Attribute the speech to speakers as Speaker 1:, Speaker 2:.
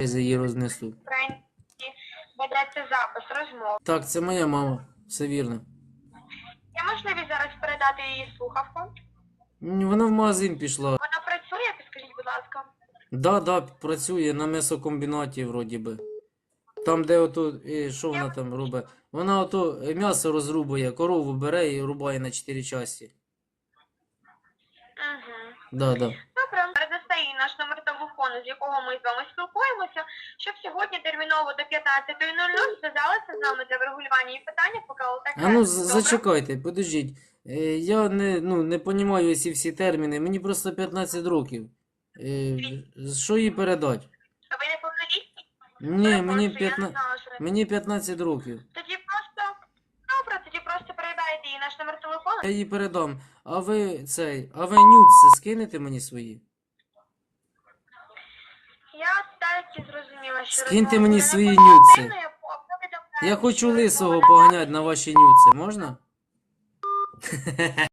Speaker 1: Я її рознесу.
Speaker 2: Ведеться запис розмов.
Speaker 1: Так, це моя мама. Все вірно.
Speaker 2: Є можливість зараз передати її слухавку?
Speaker 1: Вона в магазин пішла.
Speaker 2: Вона працює, підскажіть, будь ласка.
Speaker 1: Да, да, працює на м'ясокомбінаті, вроді би. Там, де ото, е, що вона там робить? Вона ото е, м'ясо розрубує, корову бере і рубає на 4 часті.
Speaker 2: Угу.
Speaker 1: Да, да.
Speaker 2: Добре, передасте їй наш номер телефону, з якого ми з вами спілкуємося, щоб сьогодні терміново до 15.00 зв'язалися з нами для врегулювання її питання, поки ОТК.
Speaker 1: А ну, зачекайте, подождіть. Е, Я не, ну, не понімаю ці всі терміни. Мені просто 15 років. Е, Що їй передати?
Speaker 2: Ви не повнолітні?
Speaker 1: Ні, мені
Speaker 2: Перепрошую, я не
Speaker 1: 15,
Speaker 2: знала, що ви-
Speaker 1: мені 15 років.
Speaker 2: Тоді просто, добре, тоді просто передайте їй наш номер телефону.
Speaker 1: Я їй передам. А ви цей, а ви нюци скинете мені свої?
Speaker 2: Я так і зрозуміла, що
Speaker 1: Скиньте мені свої нюци.
Speaker 2: я
Speaker 1: хочу лисого поганяти на ваші нюци, можна?